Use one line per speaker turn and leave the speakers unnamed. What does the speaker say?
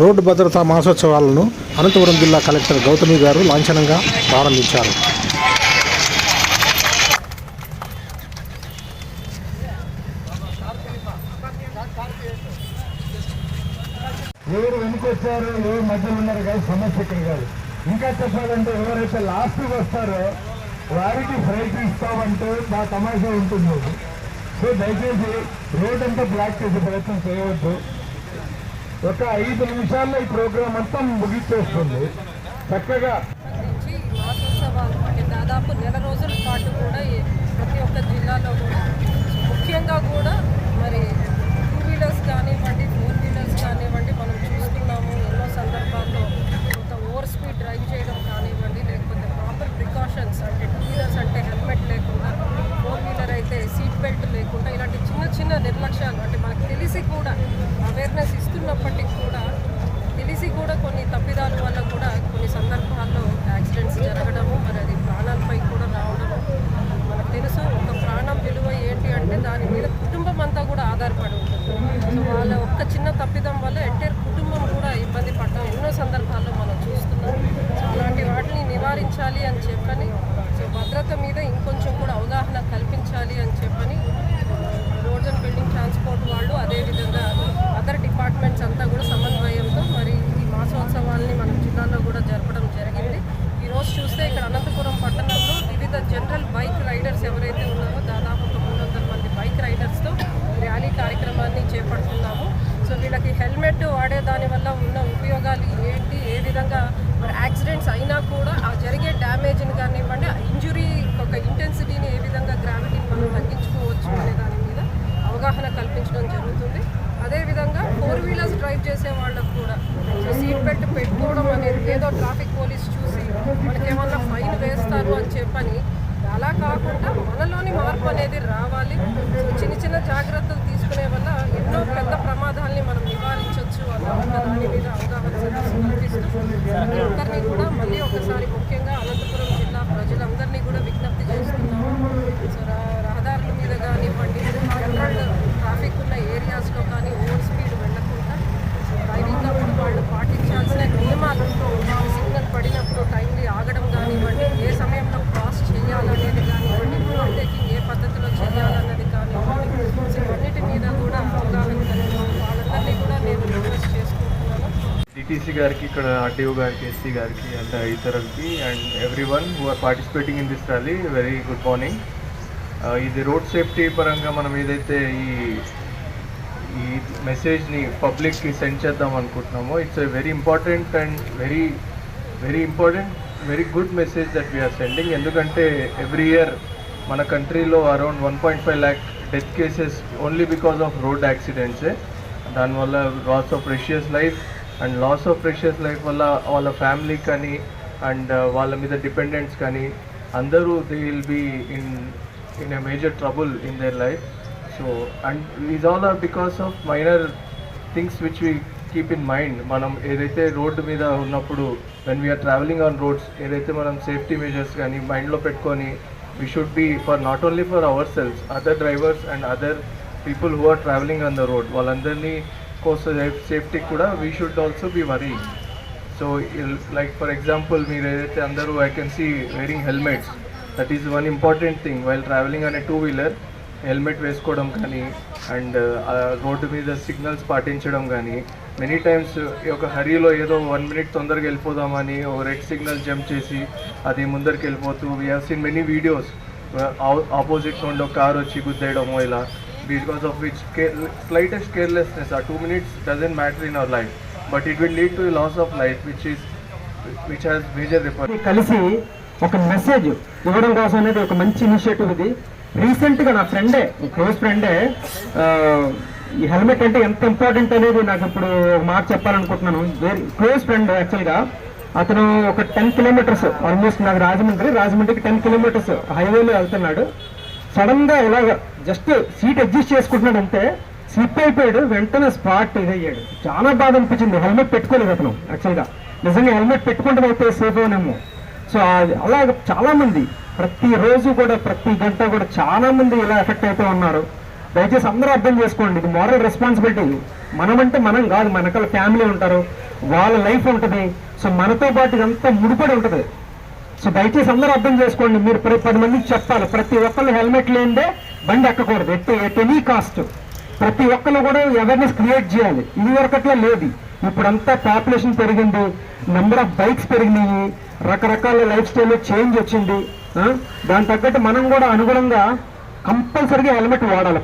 Road భద్రతా మాసోత్సవాలను అనంతపురం జిల్లా collector Gautami గారు లాంఛనంగా ప్రారంభించారు.
ఎవరు వెనుకొచ్చారు ఎవరు మధ్యలో ఉన్నారు కాదు సమస్య ఇక్కడ కాదు ఇంకా చెప్పాలంటే ఎవరైతే లాస్ట్కి వస్తారో వారికి ఫ్రైట్ ఇస్తామంటే మా తమాషా ఉంటుంది. సో దయచేసి రోడ్ అంతా బ్లాక్ చేసే ప్రయత్నం చేయవద్దు. ఒక ఐదు నిమిషాల్లో ఈ ప్రోగ్రాం అంతా ముగిచ్చేస్తుంది చక్కగా
నుంచి మాసోత్సవాలు అంటే దాదాపు నెల రోజుల పాటు కూడా ఈ ప్రతి ఒక్క జిల్లాలో కూడా ముఖ్యంగా కూడా మరి టూ వీలర్స్ కానివ్వండి ఫోర్ వీలర్స్ కానివ్వండి మనం చూస్తున్నాము ఎన్నో సందర్భాల్లో కొంత ఓవర్ స్పీడ్ డ్రైవ్ చేయడం కానివ్వండి లేకపోతే ప్రాపర్ ప్రికాషన్స్ అంటే టూ వీలర్స్ అంటే హెల్మెట్ లేకుండా ఫోర్ వీలర్ అయితే సీట్ బెల్ట్ లేకుండా ఇలాంటి చిన్న చిన్న నిర్లక్ష్యాలు అంటే మనకు తెలిసి కూడా అవేర్నెస్ ఇస్తున్నప్పటికీ కూడా తెలిసి కూడా కొన్ని తప్పిదాల వల్ల కూడా కొన్ని సందర్భాల్లో యాక్సిడెంట్స్ జరగడము మరి అది ప్రాణాలపై కూడా రావడము మనకు తెలుసు ఒక ప్రాణం విలువ ఏంటి అంటే దాని మీద కుటుంబం అంతా కూడా ఆధారపడి ఉంటుంది సో వాళ్ళ ఒక్క చిన్న తప్పిదం వల్ల ఎంటైర్ కుటుంబం కూడా ఇబ్బంది పడడం ఎన్నో సందర్భాల్లో మనం చూస్తున్నాం సో అలాంటి వాటిని నివారించాలి అని చెప్పని సో భద్రత మీద ఇంకొంచెం కూడా అవగాహన కల్పించాలి అని చెప్పని రోడ్స్ అండ్ బిల్డింగ్ ట్రాన్స్పోర్ట్ వాళ్ళు అదేవిధంగా అదర్ డిపార్ట్మెంట్స్ అంతా కూడా సమన్వయంతో మరి ఈ మాసోత్సవాల్ని మన జిల్లాలో కూడా జరపడం జరిగింది ఈరోజు చూస్తే ఇక్కడ అనంతపురం పట్టణంలో వివిధ జనరల్ బైక్ రైడర్స్ ఎవరైతే ఉన్నారో దాదాపు ఒక మూడు వందల మంది బైక్ రైడర్స్తో ర్యాలీ కార్యక్రమాన్ని చేపడుతున్నాము సో వీళ్ళకి హెల్మెట్ దాని వల్ల ఉన్న ఉపయోగాలు ఏంటి ఏ విధంగా మరి యాక్సిడెంట్స్ అయినా కూడా ఆ జరిగే డ్యామేజ్ని కానివ్వండి ఆ ఇంజురీ ఒక ఇంటెన్సిటీని ఏ విధంగా గ్రావిటీని మనం తగ్గించుకోవచ్చు అనే దాని మీద అవగాహన కల్పించడం జరుగుతుంది. అదేవిధంగా ఫోర్ వీలర్స్ డ్రైవ్ చేసే వాళ్ళకు కూడా సో సీట్ బెల్ట్ పెట్టుకోవడం అనేది ఏదో ట్రాఫిక్ పోలీస్ చూసి మనకేమన్నా ఫైన్ వేస్తారు అని చెప్పని అలా కాకుండా మనలోని మార్పు అనేది రావాలి సో చిన్న చిన్న జాగ్రత్తలు తీసుకునే వల్ల ఎన్నో పెద్ద ప్రమాదాలని మనం నివారించవచ్చు అన్న ఒక దాని మీద అవగాహన కల్పిస్తూ ప్రతి ఒక్కరిని కూడా మళ్ళీ ఒకసారి ముఖ్యంగా అనంతపురం జిల్లా ప్రజలందరినీ కూడా విజ్ఞప్తి చేస్తున్నాము సో రా- రహదారుల మీద కానివ్వండి జనరల్ ట్రాఫిక్ ఉన్న ఏరియాస్లో కానీ ఓవర్ స్పీడ్ వెళ్ళకుండా సో డ్రైవింగ్ అప్పుడు వాళ్ళు పాటించాల్సిన నియమాలు సిగ్నల్ పడినప్పుడు టైంలీ ఆగడం కానివ్వండి ఏ సమయంలో క్రాస్ చేయాలనేది కానివ్వండి ఓవర్టేకింగ్ ఏ పద్ధతిలో చేయాలన్నది కానివ్వండి సో ఇవన్నిటి మీద కూడా అవగాహన కలిగి వాళ్ళందరినీ కూడా నేను రిక్వెస్ట్ చేసుకుంటున్నాను
టీసీ గారికి ఇక్కడ ఆర్టీఓ గారికి ఎస్సీ గారికి అండ్ ఇతరులకి and everyone who are participating in this rally very good morning ఇది రోడ్ సేఫ్టీ పరంగా మనం ఏదైతే ఈ ఈ మెసేజ్ని పబ్లిక్కి సెండ్ చేద్దాం అనుకుంటున్నామో it's a very important and very very important very good message that we are sending ఎందుకంటే ఎవ్రీ ఇయర్ మన కంట్రీలో around one point five lakh death cases only because of road యాక్సిడెంట్సే దానివల్ల loss of precious life and loss of precious life వల్ల వాళ్ళ family కానీ and వాళ్ళ మీద dependents కానీ అందరూ they will be in in a major trouble in their life so and is all are because of minor things which we keep in mind మనం ఏదైతే road మీద ఉన్నప్పుడు when we are travelling on roads ఏదైతే మనం safety measures కానీ మైండ్లో పెట్టుకొని we should be for not only for ourselves other drivers and other people who are travelling on the road వాళ్ళందరినీ కోసం సేఫ్టీ కూడా we should also be worry so like for example మీరు ఏదైతే అందరూ I can see wearing helmets that is one important thing while travelling అనే two wheeler helmet వేసుకోవడం కానీ and uh, road మీద సిగ్నల్స్ పాటించడం కానీ మెనీ టైమ్స్ ఈ యొక్క హరీలో ఏదో వన్ మినిట్ తొందరగా వెళ్ళిపోదామని ఓ రెడ్ సిగ్నల్ జంప్ చేసి అది ముందరికి వెళ్ళిపోతూ we have seen many videos opposite నుండి ఒక కార్ వచ్చి గుద్దేయడము ఇలా. Because of slightest carelessness or ah two minutes matter in our life life but it lead to a loss of life which is which has major repercussions.
కలిసి ఒక message ఇవ్వడం కోసం అనేది ఒక మంచి ఇనిషియేటివ్ ఇది. రీసెంట్గా నా ఫ్రెండే క్లోజ్ ఫ్రెండే ఈ హెల్మెట్ అంటే ఎంత ఇంపార్టెంట్ అనేది నాకు ఇప్పుడు ఒక మాట చెప్పాలనుకుంటున్నాను. వెరీ క్లోజ్ ఫ్రెండ్ యాక్చువల్గా అతను ఒక టెన్ కిలోమీటర్స్ ఆల్మోస్ట్ నాకు రాజమండ్రి రాజమండ్రికి టెన్ కిలోమీటర్స్ హైవేలో వెళ్తున్నాడు. సడన్గా ఇలాగ జస్ట్ సీట్ అడ్జస్ట్ చేసుకుంటున్నాడు అంటే స్లిప్ అయిపోయాడు వెంటనే స్పాట్ ఇదయ్యాడు చాలా బాధ అనిపించింది. హెల్మెట్ పెట్టుకోలేదు అతను యాక్చువల్గా నిజంగా హెల్మెట్ పెట్టుకుంటే అయితే సేఫ్ అవునేమో సో అలా చాలామంది ప్రతిరోజు కూడా ప్రతి గంట కూడా చాలామంది ఇలా ఎఫెక్ట్ అవుతూ ఉన్నారు. దయచేసి అందరూ అర్థం చేసుకోండి ఇది మారల్ రెస్పాన్సిబిలిటీ మనమంటే మనం కాదు మనకల ఫ్యామిలీ ఉంటారు వాళ్ళ లైఫ్ ఉంటుంది. సో మనతో పాటు ఇదంతా ముడిపడి ఉంటుంది. సో దయచేసి అందరూ అర్థం చేసుకోండి. మీరు పది మందికి చెప్పాలి ప్రతి ఒక్కళ్ళు హెల్మెట్ లేనిదే బండి ఎక్కకూడదు ఎట్ ఎట్ ఎనీ కాస్ట్ ప్రతి ఒక్కళ్ళు కూడా అవేర్నెస్ క్రియేట్ చేయాలి. ఇది వరకట్లా లేదు. ఇప్పుడంతా పాపులేషన్ పెరిగింది. నెంబర్ ఆఫ్ బైక్స్ పెరిగినాయి. రకరకాల లైఫ్ స్టైల్ చేంజ్ వచ్చింది. ఆ? దాని తగ్గట్టు మనం కూడా అనుగుణంగా కంపల్సరీగా హెల్మెట్ వాడాలి.